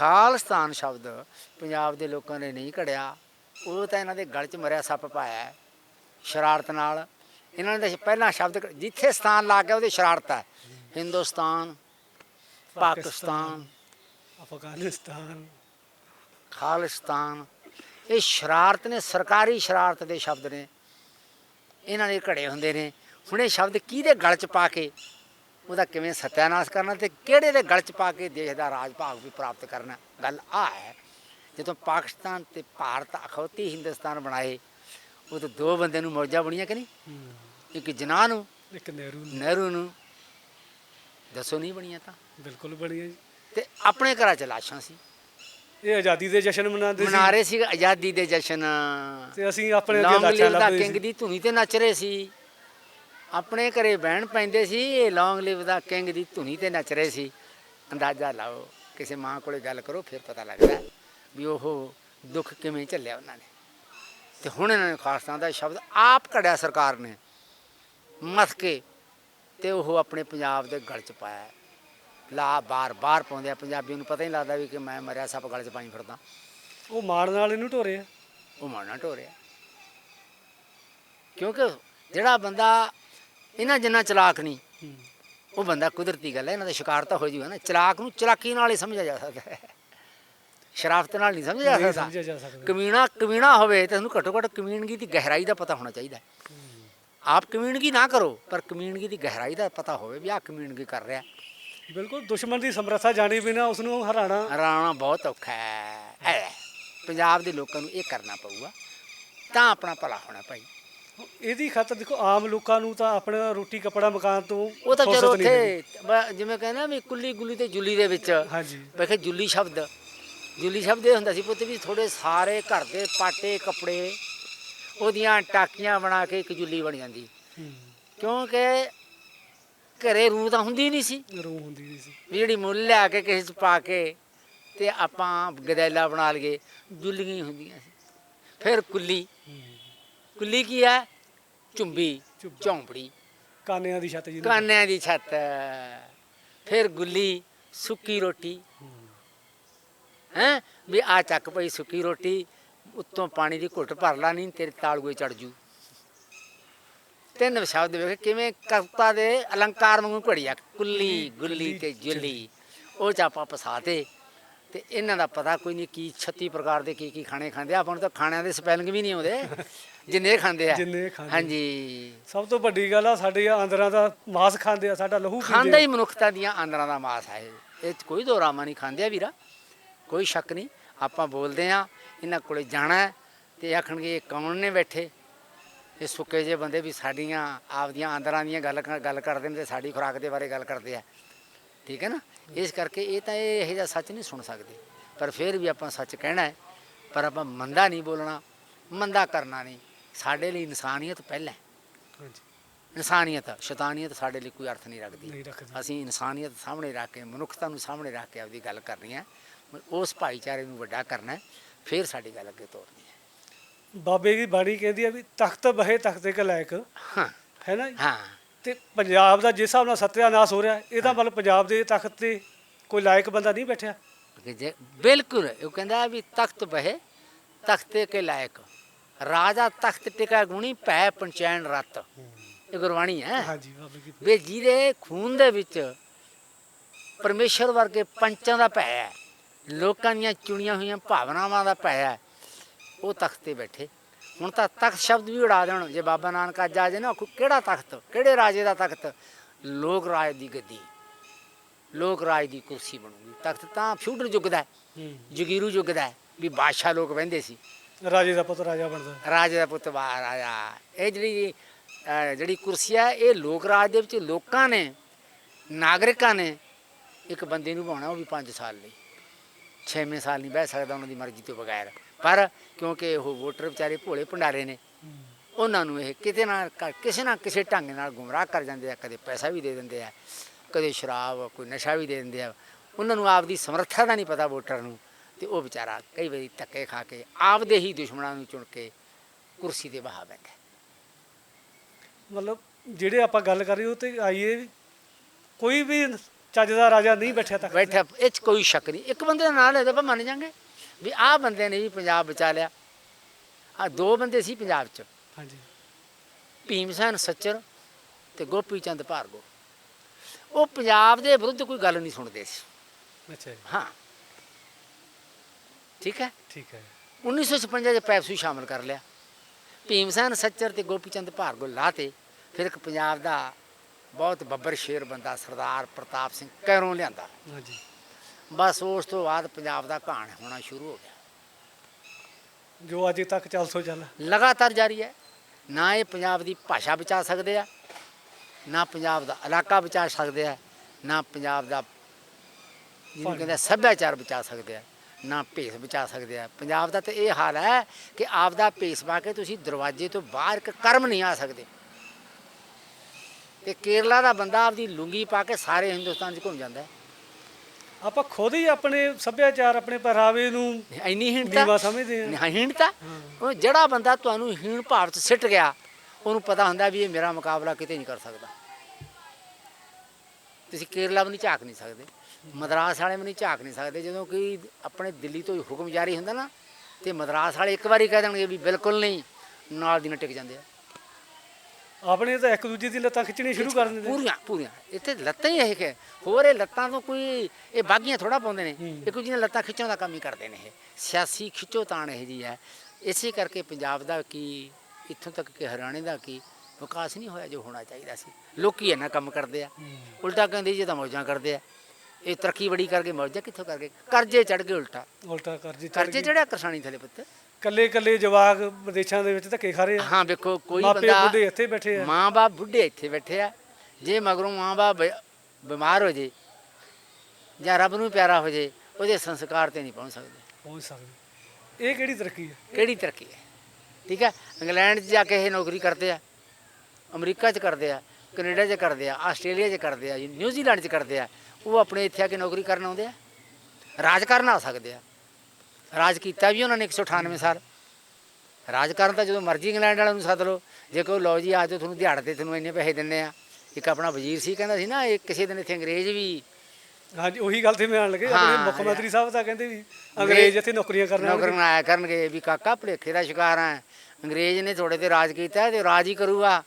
ਖਾਲਸਤਾਨ ਸ਼ਬਦ ਪੰਜਾਬ ਦੇ ਲੋਕਾਂ ਨੇ ਨਹੀਂ ਘੜਿਆ। ਉਹ ਤਾਂ ਇਹਨਾਂ ਦੇ ਗਲ 'ਚ ਮਰਿਆ ਸੱਪ ਪਾਇਆ ਸ਼ਰਾਰਤ ਨਾਲ। ਇਹਨਾਂ ਨੇ ਪਹਿਲਾਂ ਸ਼ਬਦ ਕ- ਜਿੱਥੇ ਸਥਾਨ ਲਾ ਗਿਆ ਉਹਦੇ ਸ਼ਰਾਰਤ ਹੈ ਹਿੰਦੁਸਤਾਨ ਪਾਕਿਸਤਾਨ ਅਫਗਾਨਿਸਤਾਨ। ਖਾਲਿਸਤਾਨ। ਇਹ ਸ਼ਰਾਰਤ ਨੇ ਸਰਕਾਰੀ ਸ਼ਰਾਰਤ ਦੇ ਸ਼ਬਦ ਨੇ। ਇਹਨਾਂ ਦੇ ਘੜੇ ਹੁੰਦੇ ਨੇ। ਹੁਣ ਇਹ ਸ਼ਬਦ ਕਿਹਦੇ ਗਲ 'ਚ ਪਾ ਕੇ ਉਹਦਾ ਕਿਵੇਂ ਸਤਿਆਨਾਸ਼ ਕਰਨਾ ਤੇ ਕਿਹੜੇ ਦੇ ਗਲ 'ਚ ਪਾ ਕੇ ਦੇਸ਼ ਦਾ ਰਾਜ ਭਾਗ ਵੀ ਪ੍ਰਾਪਤ ਕਰਨਾ? ਗੱਲ ਆ ਹੈ ਜਦੋਂ ਪਾਕਿਸਤਾਨ ਤੇ ਭਾਰਤ ਅਖੌਤੀ ਹਿੰਦੁਸਤਾਨ ਬਣਾਏ ਉਹ ਤਾਂ ਦੋ ਬੰਦੇ ਨੂੰ ਮੌਜਾਂ ਬਣੀਆਂ ਕਿ ਨਹੀਂ? ਇੱਕ ਜਿਨਾਹ ਨੂੰ ਇੱਕ ਨਹਿਰੂ ਨੂੰ। ਨਹਿਰੂ ਨੂੰ। ਦੱਸੋ ਨਹੀਂ ਬਣੀਆਂ ਤਾਂ? ਬਿਲਕੁਲ ਬਣੀ ਹੈ ਜੀ। ਤੇ ਆਪਣੇ ਘਰਾਂ 'ਚ ਲਾਸ਼ਾਂ ਸੀ। ਇਹ ਆਜ਼ਾਦੀ ਦੇ ਜਸ਼ਨ ਮਨਾਉਂਦੇ ਸੀ। ਮਨਾ ਰਹੇ ਸੀ ਆਜ਼ਾਦੀ ਦੇ ਜਸ਼ਨ। ਤੇ ਅਸੀਂ ਆਪਣੇ ਅੱਗੇ ਦਾ ਲੱਭਦੇ ਕਿੰਗ ਸੀ। ਦੀ ਧੁਨੀ ਤੇ ਨੱਚ ਰਹੇ ਸੀ। ਆਪਣੇ ਘਰੇ ਬਹਿਣ ਪੈਂਦੇ ਸੀ ਇਹ ਲੌਂਗ ਲਿਵ ਦਾ ਕਿੰਗ ਦੀ ਧੁਨੀ ਤੇ ਨੱਚ ਰਹੇ ਸੀ। ਅੰਦਾਜ਼ਾ ਲਾਓ ਕਿਸੇ ਮਾਂ ਕੋਲੇ ਗੱਲ ਕਰੋ ਫਿਰ ਪਤਾ ਲੱਗਦਾ ਵੀ ਉਹ ਦੁੱਖ ਕਿਵੇਂ ਝੱਲਿਆ ਉਹਨਾਂ ਨੇ। ਤੇ ਹੁਣ ਇਹਨਾਂ ਨੇ ਖਾਲਸਾ ਦਾ ਸ਼ਬਦ ਆਪ ਘੜਿਆ ਸਰਕਾਰ ਨੇ ਮਥ ਕੇ ਤੇ ਉਹ ਆਪਣੇ ਪੰਜਾਬ ਦੇ ਗਲ ਚ ਪਾਇਆ। ਲਾ ਬਾਰ ਬਾਰ ਪਾਉਂਦੇ ਆ ਪੰਜਾਬੀ ਨੂੰ ਪਤਾ ਹੀ ਨਹੀਂ ਲੱਗਦਾ ਵੀ ਕਿ ਮੈਂ ਮਰਿਆ ਸੱਪ ਗਲ ਚ ਪਾਈ ਫਿਰਦਾ। ਉਹ ਮਾਣ ਨਾਲ ਇਹਨੂੰ ਢੋਰੇ ਆ। ਉਹ ਮਾਣਾ ਢੋਰਿਆ ਕਿਉਂਕਿ ਜਿਹੜਾ ਬੰਦਾ ਇਹਨਾਂ ਜਿੰਨਾ ਚਲਾਕ ਨਹੀਂ। ਉਹ ਬੰਦਾ ਕੁਦਰਤੀ ਗੱਲ ਹੈ ਇਹਨਾਂ ਦਾ ਸ਼ਿਕਾਰ ਤਾਂ ਹੋ ਜੂਗਾ ਨਾ। ਚਲਾਕ ਨੂੰ ਚਲਾਕੀ ਨਾਲ ਹੀ ਸਮਝਿਆ ਜਾ ਸਕਦਾ ਹੈ। ਸ਼ਰਾਫਤ ਨਾਲ ਨਹੀਂ ਸਮਝਿਆ ਜਾ ਸਕਦਾ। ਕਮੀਣਾ ਕਮੀਣਾ ਹੋਵੇ ਤਾਂ ਉਹਨੂੰ ਘੱਟੋ ਘੱਟ ਕਮੀਣਗੀ ਦੀ ਗਹਿਰਾਈ ਦਾ ਪਤਾ ਹੋਣਾ ਚਾਹੀਦਾ। ਆਪ ਕਮੀਣਗੀ ਨਾ ਕਰੋ ਪਰ ਕਮੀਣਗੀ ਦੀ ਗਹਿਰਾਈ ਦਾ ਪਤਾ ਹੋਵੇ ਵੀ ਆਹ ਕਮੀਣਗੀ ਕਰ ਰਿਹਾ। ਬਿਲਕੁਲ ਦੁਸ਼ਮਣ ਦੀ ਸਮਰੱਥਾ ਜਾਣੀ ਬਿਨਾ ਉਸ ਨੂੰ ਹਰਾਣਾ। ਹਰਾਉਣਾ ਬਹੁਤ ਔਖਾ ਹੈ। ਪੰਜਾਬ ਦੇ ਲੋਕਾਂ ਨੂੰ ਇਹ ਕਰਨਾ ਪਊਗਾ। ਤਾਂ ਆਪਣਾ ਭਲਾ ਹੋਣਾ ਭਾਈ। ਇਹਦੀ ਖਾਤਰ ਦੇਖੋ ਆਮ ਲੋਕਾਂ ਨੂੰ ਤਾਂ ਆਪਣਾ ਰੋਟੀ ਕੱਪੜਾ ਮਕਾਨ ਤੋਂ ਉਹ ਤਾਂ ਫੁਰਸਤ ਚਲੋ ਨਹੀਂ। ਉੱਥੇ ਬ- ਜਿਵੇਂ ਕਹਿੰਦਾ ਵੀ ਕੁੱਲੀ ਗੁੱਲੀ ਤੇ ਜੁੱਲੀ ਦੇ ਵਿੱਚ ਹਾਂਜੀ। ਵੇਖੇ ਜੁੱਲੀ ਸ਼ਬਦ ਜੁੱਲੀ ਸ਼ਬਦ ਇਹ ਹੁੰਦਾ ਸੀ ਪੁੱਤ ਵੀ ਥੋੜੇ ਸਾਰੇ ਘਰ ਦੇ ਪਾਟੇ ਕੱਪੜੇ ਉਹਦੀਆਂ ਟਾਕੀਆਂ ਬਣਾ ਕੇ ਇੱਕ ਜੁੱਲੀ ਬਣ ਜਾਂਦੀ। ਕਿਉਂਕਿ ਘਰੇ ਰੂਹ ਤਾਂ ਹੁੰਦੀ ਨਹੀਂ ਸੀ। ਰੂਹ ਹੁੰਦੀ ਨਹੀਂ ਸੀ। ਵੀ ਜਿਹੜੀ ਮੁੱਲ ਲਿਆ ਕੇ ਕਿਸੇ ਚ ਪਾ ਕੇ ਤੇ ਆਪਾਂ ਗਦੈਲਾ ਬਣਾ ਲਈਏ ਜੁੱਲੀਆਂ ਹੀ ਹੁੰਦੀਆਂ ਸੀ। ਫਿਰ ਕੁੱਲੀ। ਕੁੱਲੀ ਕੀ ਹੈ? ਚੁੰਬੀ ਝੁੰਬੀ। ਝੌਂਪੜੀ। ਕਾਨਿਆਂ ਦੀ ਛੱਤ ਜੀ ਕਾਨਿਆਂ ਦੀ ਛੱਤ। ਫਿਰ ਗੁੱਲੀ ਸੁੱਕੀ ਰੋਟੀ। ਹੈ? ਵੀ ਆ ਚੱਕ ਪਈ ਸੁੱਕੀ ਰੋਟੀ ਉੱਤੋਂ ਪਾਣੀ ਦੀ ਘੁੱਟ ਭਰ ਲਾ ਨਹੀਂ ਤੇਰੇ ਤਾਲੂਏ ਚੜ ਜੂ। ਤਿੰਨ ਸ਼ਬਦ ਵੇਖ ਕਿਵੇਂ ਕਵਤਾ ਦੇ ਅਲੰਕਾਰ ਵਾਂਗੂ ਘੜੀਆ। ਕੁੱਲੀ ਗੁੱਲੀ ਤੇ ਜੁੱਲੀ। ਉਹ ਚ ਆਪਾਂ ਫਸਾਤੇ ਤੇ ਇਹਨਾਂ ਦਾ ਪਤਾ ਕੋਈ ਨਹੀਂ ਕੀ 36 ਪ੍ਰਕਾਰ ਦੇ ਕੀ ਕੀ ਖਾਣੇ ਖਾਂਦੇ ਆ। ਆਪਾਂ ਨੂੰ ਤਾਂ ਖਾਣਿਆਂ ਦੇ ਸਪੈਲਿੰਗ ਵੀ ਨਹੀਂ ਆਉਂਦੇ ਜਿੰਨੇ ਖਾਂਦੇ ਆ। ਜਿੰਨੇ ਖਾਂਦੇ। ਹਾਂਜੀ। ਸਭ ਤੋਂ ਵੱਡੀ ਗੱਲ ਆ ਸਾਡੇ ਆਂਦਰਾਂ ਦਾ ਮਾਸ ਖਾਂਦੇ ਆ ਸਾਡਾ ਲਹੂ ਖਾਂਦਾ। ਹੀ ਮਨੁੱਖਤਾ ਦੀਆਂ ਆਂਦਰਾਂ ਦਾ ਮਾਸ ਹੈ ਇਹ। ਇਹ 'ਚ ਕੋਈ ਦੋਰਾਮਾ ਨਹੀਂ ਖਾਂਦੇ ਆ ਵੀਰਾ। ਕੋਈ ਸ਼ੱਕ ਨਹੀਂ। ਆਪਾਂ ਬੋਲਦੇ ਆ ਇਹਨਾਂ ਕੋਲੇ ਜਾਣਾ ਹੈ ਤੇ ਆਖਣਗੇ ਇਹ ਕੌਣ ਨੇ ਬੈਠੇ? ਇਹ ਸੁੱਕੇ ਜੇ ਬੰਦੇ ਵੀ ਸਾਡੀਆਂ ਆਪਦੀਆਂ ਆਂਦਰਾਂ ਦੀਆਂ ਗੱਲ ਕਰ- ਗੱਲ ਕਰਦੇ ਨੇ ਤੇ ਸਾਡੀ ਖੁਰਾਕ ਦੇ ਬਾਰੇ ਗੱਲ ਕਰਦੇ ਆ। ਠੀਕ ਹੈ ਨਾ? ਇਸ ਕਰਕੇ ਇਹ ਤਾਂ ਇਹ ਇਹੋ ਜਿਹਾ ਸੱਚ ਨਹੀਂ ਸੁਣ ਸਕਦੇ। ਪਰ ਫਿਰ ਵੀ ਆਪਾਂ ਸੱਚ ਕਹਿਣਾ ਹੈ ਪਰ ਆਪਾਂ ਮੰਦਾ ਨਹੀਂ ਬੋਲਣਾ ਮੰਦਾ ਕਰਨਾ ਨਹੀਂ। ਸਾਡੇ ਲਈ ਇਨਸਾਨੀਅਤ ਪਹਿਲਾਂ ਹੈ। ਹਾਂਜੀ। ਇਨਸਾਨੀਅਤ ਸ਼ੈਤਾਨੀਅਤ ਸਾਡੇ ਲਈ ਕੋਈ ਅਰਥ ਨਹੀਂ ਰੱਖਦੀ। ਅਸੀਂ ਇਨਸਾਨੀਅਤ ਸਾਹਮਣੇ ਰੱਖ ਕੇ ਮਨੁੱਖਤਾ ਨੂੰ ਸਾਹਮਣੇ ਰੱਖ ਕੇ ਆਪਦੀ ਗੱਲ ਕਰਨੀ ਹੈ। ਉਸ ਭਾਈਚਾਰੇ ਨੂੰ ਵੱਡਾ ਕਰਨਾ ਹੈ ਫਿਰ ਸਾਡੀ ਗੱਲ ਅੱਗੇ ਤੋਰਨੀ ਹੈ। ਬਾਬੇ ਦੀ ਬਾਣੀ ਕਹਿੰਦੀ ਆ ਵੀ ਤਖਤ ਬਹੇ ਤਖਤੇ ਕੇ ਲਾਇਕ। ਹਾਂ। ਹੈ ਨਾ? ਹਾਂ। ਤੇ ਪੰਜਾਬ ਦਾ ਜਿਸ ਹਿਸਾਬ ਨਾਲ ਸਤਿਆਨਾਸ਼ ਹੋ ਰਿਹਾ ਇਹਦਾ ਮਤਲਬ ਪੰਜਾਬ ਦੇ ਤਖਤ ਤੇ ਕੋਈ ਲਾਇਕ ਬੰਦਾ ਨਹੀਂ ਬੈਠਿਆ? ਕਿ ਜੇ ਬਿਲਕੁਲ ਉਹ ਕਹਿੰਦਾ ਵੀ ਤਖਤ ਬਹਿ ਤਖਤੇ ਕੇ ਲਾਇਕ। ਰਾਜਾ ਤਖਤ ਟਿਕਾ ਗੁਣੀ ਭੈ ਪੰਚੈਨ ਰਤ। ਇਹ ਗੁਰਬਾਣੀ ਹੈ। ਹਾਂਜੀ ਬਾਬੇ ਦੀ ਵੀ ਜਿਹਦੇ ਖੂਨ ਦੇ ਵਿੱਚ ਪਰਮੇਸ਼ਰ ਵਰਗੇ ਪੰਚਾਂ ਦਾ ਭੈ ਹੈ ਲੋਕਾਂ ਦੀਆਂ ਚੁਣੀਆਂ ਹੋਈਆਂ ਭਾਵਨਾਵਾਂ ਦਾ ਭੈ ਹੈ ਉਹ ਤਖਤ ਤੇ ਬੈਠੇ। ਹੁਣ ਤਾਂ ਤਖਤ ਸ਼ਬਦ ਵੀ ਉਡਾ ਦੇਣ ਜੇ ਬਾਬਾ ਨਾਨਕ ਅੱਜ ਆ ਜਾਏ ਨਾ ਕਿਹੜਾ ਤਖਤ? ਕਿਹੜੇ ਰਾਜੇ ਦਾ ਤਖਤ? ਲੋਕ ਰਾਜ ਦੀ ਗੱਦੀ। ਲੋਕ ਰਾਜ ਦੀ ਕੁਰਸੀ ਬਣੂਗੀ। ਤਖਤ ਤਾਂ ਫਿਊਡਲ ਯੁੱਗ ਦਾ ਜਗੀਰੂ ਯੁੱਗ ਦਾ ਵੀ ਬਾਦਸ਼ਾਹ ਲੋਕ ਬਹਿੰਦੇ ਸੀ। ਰਾਜੇ ਦਾ ਪੁੱਤ ਰਾਜਾ ਬਣਦਾ। ਰਾਜੇ ਦਾ ਪੁੱਤ ਬਾਹਰ ਆਇਆ ਇਹ ਜਿਹੜੀ ਅਹ ਜਿਹੜੀ ਕੁਰਸੀ ਹੈ ਇਹ ਲੋਕ ਰਾਜ ਦੇ ਵਿੱਚ ਲੋਕਾਂ ਨੇ ਨਾਗਰਿਕਾਂ ਨੇ ਇੱਕ ਬੰਦੇ ਨੂੰ ਪਾਉਣਾ ਉਹ ਵੀ 5 ਸਾਲ ਲਈ। 6ਵੇਂ ਸਾਲ ਨਹੀਂ ਬਹਿ ਸਕਦਾ ਉਹਨਾਂ ਦੀ ਮਰਜ਼ੀ ਤੋਂ ਬਗੈਰ। ਪਰ ਕਿਉਂਕਿ ਉਹ ਵੋਟਰ ਵਿਚਾਰੇ ਭੋਲੇ ਭੰਡਾਰੇ ਨੇ ਉਹਨਾਂ ਨੂੰ ਇਹ ਕਿਤੇ ਨਾ ਕਿਸੇ ਨਾ ਕਿਸੇ ਢੰਗ ਨਾਲ ਗੁੰਮਰਾਹ ਕਰ ਜਾਂਦੇ ਆ ਕਦੇ ਪੈਸਾ ਵੀ ਦੇ ਦਿੰਦੇ ਆ ਕਦੇ ਸ਼ਰਾਬ ਕੋਈ ਨਸ਼ਾ ਵੀ ਦੇ ਦਿੰਦੇ ਆ। ਉਹਨਾਂ ਨੂੰ ਆਪਦੀ ਸਮਰੱਥਾ ਦਾ ਨਹੀਂ ਪਤਾ ਵੋਟਰ ਨੂੰ ਤੇ ਉਹ ਵਿਚਾਰਾ ਕਈ ਵਾਰੀ ਧੱਕੇ ਖਾ ਕੇ ਆਪਦੇ ਹੀ ਦੁਸ਼ਮਣਾਂ ਨੂੰ ਚੁਣ ਕੇ ਕੁਰਸੀ ਤੇ ਬਹਾ ਬੈਠਾ। ਮਤਲਬ ਜਿਹੜੇ ਆਪਾਂ ਗੱਲ ਕਰ ਰਹੇ ਉਹ ਤੇ ਆਈਏ ਕੋਈ ਵੀ ਚੱਜ ਦਾ ਰਾਜਾ ਨਹੀਂ ਬੈਠਿਆ ਤੱਕ ਬੈਠਾ ਇਹ 'ਚ ਕੋਈ ਸ਼ੱਕ ਨਹੀਂ। ਇੱਕ ਬੰਦੇ ਦਾ ਨਾਂ ਲੈ ਦੋ ਆਪਾਂ ਮੰਨ ਜਾਾਂਗੇ। ਵੀ ਆਹ ਬੰਦੇ ਨੇ ਵੀ ਪੰਜਾਬ ਬਚਾ ਲਿਆ। ਆ ਦੋ ਬੰਦੇ ਸੀ ਪੰਜਾਬ 'ਚ। ਹਾਂਜੀ। ਭੀਮ ਸੈਨ ਸੱਚਰ ਤੇ ਗੋਪੀ ਚੰਦ ਭਾਰਗੋ। ਉਹ ਪੰਜਾਬ ਦੇ ਵਿਰੁੱਧ ਕੋਈ ਗੱਲ ਨਹੀਂ ਸੁਣਦੇ ਸੀ। ਅੱਛਾ ਜੀ। ਹਾਂ। ਠੀਕ ਹੈ? ਠੀਕ ਹੈ। 1956 ਚ ਪੈਪਸੂ ਸ਼ਾਮਲ ਕਰ ਲਿਆ। ਭੀਮ ਸੈਨ ਸੱਚਰ ਤੇ ਗੋਪੀ ਚੰਦ ਭਾਰਗੋ ਲਾਤੇ। ਫਿਰ ਇੱਕ ਪੰਜਾਬ ਦਾ ਬਹੁਤ ਬੱਬਰ ਸ਼ੇਰ ਬੰਦਾ ਸਰਦਾਰ ਪ੍ਰਤਾਪ ਸਿੰਘ ਕੈਰੋਂ ਲਿਆਂਦਾ। ਹਾਂਜੀ। ਬਸ ਉਸ ਤੋਂ ਬਾਅਦ ਪੰਜਾਬ ਦਾ ਕਹਾਣ ਹੋਣਾ ਸ਼ੁਰੂ ਹੋ ਗਿਆ। ਜੋ ਅਜੇ ਤੱਕ ਚੱਲ ਸੋ ਚੱਲ। ਲਗਾਤਾਰ ਜਾਰੀ ਹੈ। ਨਾ ਇਹ ਪੰਜਾਬ ਦੀ ਭਾਸ਼ਾ ਬਚਾ ਸਕਦੇ ਆ ਨਾ ਪੰਜਾਬ ਦਾ ਇਲਾਕਾ ਬਚਾ ਸਕਦੇ ਆ ਨਾ ਪੰਜਾਬ ਦਾ ਜਿਹਨੂੰ ਕਹਿੰਦੇ ਸੱਭਿਆਚਾਰ ਬਚਾ ਸਕਦੇ ਆ ਨਾ ਭੇਸ ਬਚਾ ਸਕਦੇ ਆ। ਪੰਜਾਬ ਦਾ ਤੇ ਇਹ ਹਾਲ ਹੈ ਕਿ ਆਪ ਦਾ ਭੇਸ ਪਾ ਕੇ ਤੁਸੀਂ ਦਰਵਾਜ਼ੇ ਤੋਂ ਬਾਹਰ ਇੱਕ ਕਰਮ ਨਹੀਂ ਆ ਸਕਦੇ। ਤੇ ਕੇਰਲਾ ਦਾ ਬੰਦਾ ਆਪਦੀ ਲੁੰਗੀ ਪਾ ਕੇ ਸਾਰੇ ਹਿੰਦੁਸਤਾਨ 'ਚ ਘੁੰਮ ਜਾਂਦਾ ਹੈ। ਆਪਾਂ ਖੁਦ ਹੀ ਆਪਣੇ ਸੱਭਿਆਚਾਰ ਆਪਣੇ ਪਹਿਰਾਵੇ ਨੂੰ ਇੰਨੀ ਹੀਣਤਾ ਨੀਵਾ ਸਮਝਦੇ ਆ ਨਹੀਂ ਹੀਣਤਾ ਉਹ ਜਿਹੜਾ ਬੰਦਾ ਤੁਹਾਨੂੰ ਹੀਣ 'ਚ ਸਿੱਟ ਗਿਆ ਉਹਨੂੰ ਪਤਾ ਹੁੰਦਾ ਵੀ ਇਹ ਮੇਰਾ ਮੁਕਾਬਲਾ ਕਿਤੇ ਨਹੀਂ ਕਰ ਸਕਦਾ। ਤੁਸੀਂ ਕੇਰਲਾ ਵੀ ਨਹੀਂ ਝਾਕ ਨਹੀਂ ਸਕਦੇ ਮਦਰਾਸ ਵਾਲੇ ਵੀ ਨਹੀਂ ਝਾਕ ਨਹੀਂ ਸਕਦੇ ਜਦੋਂ ਕਿ ਆਪਣੇ ਦਿੱਲੀ ਤੋਂ ਹੁਕਮ ਜਾਰੀ ਹੁੰਦਾ ਨਾ ਤੇ ਮਦਰਾਸ ਵਾਲੇ ਇੱਕ ਵਾਰੀ ਕਹਿ ਦੇਣਗੇ ਵੀ ਬਿਲਕੁਲ ਨਹੀਂ ਨਾਲ ਦੀ ਨਾਲ ਟਿਕ ਜਾਂਦੇ ਆ। ਆਪਣੇ ਤਾਂ ਇੱਕ ਦੂਜੇ ਦੀ ਲੱਤਾਂ ਖਿੱਚਣੀਆਂ ਸ਼ੁਰੂ ਕਰ ਦਿੰਦੇ। ਪੂਰੀਆਂ ਪੂਰੀਆਂ। ਇੱਥੇ ਲੱਤਾਂ ਹੀ ਇਹ ਕਿ ਹੋਰ ਇਹ ਲੱਤਾਂ ਤੋਂ ਕੋਈ ਇਹ ਬਾਗੀਆਂ ਥੋੜਾ ਪਾਉਂਦੇ ਨੇ। ਹੂੰ। ਇੱਕ ਦੂਜੇ ਦੀਆਂ ਲੱਤਾਂ ਖਿੱਚਣ ਦਾ ਕੰਮ ਹੀ ਕਰਦੇ ਨੇ ਇਹ। ਸਿਆਸੀ ਖਿੱਚੋ ਤਾਣ ਇਹ ਜੀ ਹੈ। ਇਸੇ ਕਰਕੇ ਪੰਜਾਬ ਦਾ ਕੀ ਇੱਥੋਂ ਤੱਕ ਕਿ ਹਰਿਆਣੇ ਦਾ ਕੀ ਵਿਕਾਸ ਨਹੀਂ ਹੋਇਆ ਜੋ ਹੋਣਾ ਚਾਹੀਦਾ ਸੀ। ਲੋਕੀ ਇੰਨਾ ਕੰਮ ਕਰਦੇ ਆ। ਉਲਟਾ ਕਹਿੰਦੇ ਜੀ ਇਹ ਤਾਂ ਮੌਜਾਂ ਕਰਦੇ ਆ। ਇਹ ਤਰੱਕੀ ਬੜੀ ਕਰਕੇ ਮੌਜਾਂ ਕਿੱਥੋਂ ਕਰਕੇ? ਕਰਜ਼ੇ ਚੜ ਗਏ ਉਲਟਾ। ਉਲਟਾ ਕਰਜ਼ੇ ਕਰਜ਼ੇ। ਚੜਿਆ ਕਿਸਾਨੀ ਥਲੇ ਪੁੱਤ। ਕੱਲੇ ਕੱਲੇ ਜਵਾਕ ਵਿਦੇਸ਼ਾਂ ਦੇ ਵਿੱਚ ਧੱਕੇ ਖਾ ਰਹੇ ਆ। ਹਾਂ ਵੇਖੋ ਕੋਈ ਮਾਪੇ ਬੰਦਾ ਬੁੱਢੇ ਇੱਥੇ ਬੈਠੇ ਆ। ਮਾਂ ਬਾਪ ਬੁੱਢੇ ਇੱਥੇ ਬੈਠੇ ਆ। ਜੇ ਮਗਰੋਂ ਮਾਂ ਬਾਪ ਬ- ਬਿਮਾਰ ਹੋ ਜੇ ਜਾਂ ਰੱਬ ਨੂੰ ਪਿਆਰਾ ਹੋ ਜੇ ਉਹਦੇ ਸੰਸਕਾਰ ਤੇ ਨਹੀਂ ਪਹੁੰਚ ਸਕਦੇ। ਪਹੁੰਚ ਸਕਦੇ। ਇਹ ਕਿਹੜੀ ਤਰੱਕੀ ਹੈ ਕਿਹੜੀ ਤਰੱਕੀ ਹੈ ਠੀਕ ਹੈ ਇੰਗਲੈਂਡ 'ਚ ਜਾ ਕੇ ਇਹ ਨੌਕਰੀ ਕਰਦੇ ਆ। ਅਮਰੀਕਾ 'ਚ ਕਰਦੇ ਆ ਕੈਨੇਡਾ 'ਚ ਕਰਦੇ ਆ ਆਸਟ੍ਰੇਲੀਆ 'ਚ ਕਰਦੇ ਆ ਨਿਊਜ਼ੀਲੈਂਡ 'ਚ ਕਰਦੇ ਆ। ਉਹ ਆਪਣੇ ਇੱਥੇ ਆ ਕੇ ਨੌਕਰੀ ਕਰਨ ਆਉਂਦੇ ਆ। ਰਾਜ ਕਰਨ ਆ ਸਕਦੇ ਆ। ਰਾਜ ਕੀਤਾ ਵੀ ਉਹਨਾਂ ਨੇ 198 ਸਾਲ। ਰਾਜ ਕਰਨ ਤਾਂ ਜਦੋਂ ਮਰਜ਼ੀ ਇੰਗਲੈਂਡ ਵਾਲਿਆਂ ਨੂੰ ਸੱਦ ਲਓ। ਜੇ ਕੋਈ ਲਓ ਜੀ ਆ ਜਾਓ ਤੁਹਾਨੂੰ ਦਿਹਾੜ ਤੇ ਤੁਹਾਨੂੰ ਇੰਨੇ ਪੈਸੇ ਦਿੰਨੇ ਆ। ਇੱਕ ਆਪਣਾ ਵਜ਼ੀਰ ਸੀ ਕਹਿੰਦਾ ਸੀ ਨਾ ਇਹ ਕਿਸੇ ਦਿਨ ਇੱਥੇ ਅੰਗਰੇਜ਼ ਵੀ ਹਾਂਜੀ ਉਹੀ ਗੱਲ ਤੇ ਮੈਂ ਆਣ ਲੱਗੇ। ਆਪਣੇ ਮੁੱਖ ਮੰਤਰੀ ਸਾਹਿਬ ਤਾਂ ਕਹਿੰਦੇ ਵੀ ਅੰਗਰੇਜ਼ ਇੱਥੇ ਨੌਕਰੀਆਂ ਕਰਨ ਨੌਕਰ ਆਉਣਗੇ। ਆਇਆ ਕਰਨਗੇ ਵੀ ਕਾਕਾ ਭੁਲੇਖੇ ਦਾ ਸ਼ਿਕਾਰ ਆ। ਅੰਗਰੇਜ਼ ਨੇ ਤੁਹਾਡੇ ਤੇ ਰਾਜ ਕੀਤਾ ਤੇ ਰਾਜ ਹੀ ਕਰੂਗਾ।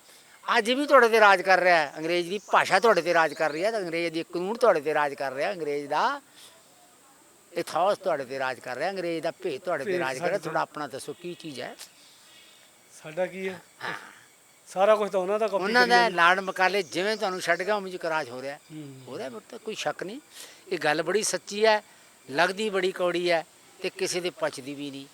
ਅੱਜ ਵੀ ਤੁਹਾਡੇ ਤੇ ਰਾਜ ਕਰ ਰਿਹਾ। ਅੰਗਰੇਜ਼ ਦੀ ਭਾਸ਼ਾ ਤੁਹਾਡੇ ਤੇ ਰਾਜ ਕਰ ਰਹੀ ਹੈ ਤੇ ਅੰਗਰੇਜ਼ ਦੀ ਕਾਨੂੰਨ ਤੁਹਾਡੇ ਤੇ ਰਾਜ ਕਰ ਰਿਹਾ। ਅੰਗਰੇਜ਼ ਦਾ ਇਥਾਸ ਤੁਹਾਡੇ ਤੇ ਰਾਜ ਕਰ ਰਿਹਾ ਅੰਗਰੇਜ਼ ਦਾ ਭੇਤ ਤੁਹਾਡੇ ਤੇ ਭੇਤ ਰਾਜ ਕਰ ਰਿਹਾ। ਤੁਹਾਡਾ ਆਪਣਾ ਦੱਸੋ ਕੀ ਚੀਜ਼ ਹੈ? ਸਾਡਾ ਕੀ ਹੈ? ਸਾਰਾ ਕੁਝ ਤਾਂ ਉਹਨਾਂ ਦਾ ਕਾਪੀ ਉਹਨਾਂ ਦਾ ਲਾੜ ਮਕਾਲੇ ਜਿਵੇਂ ਤੁਹਾਨੂੰ ਛੱਡ ਗਿਆ ਉਵੇਂ ਚ ਰਾਜ ਹੋ ਰਿਹਾ। ਹੂੰ। ਉਹਦਾ ਤਾਂ ਕੋਈ ਸ਼ੱਕ ਨਹੀਂ। ਇਹ ਗੱਲ ਬੜੀ ਸੱਚੀ ਹੈ ਲੱਗਦੀ ਬੜੀ ਕੌੜੀ ਹੈ ਤੇ ਕਿਸੇ ਦੇ ਪਚਦੀ ਵੀ ਨਹੀਂ।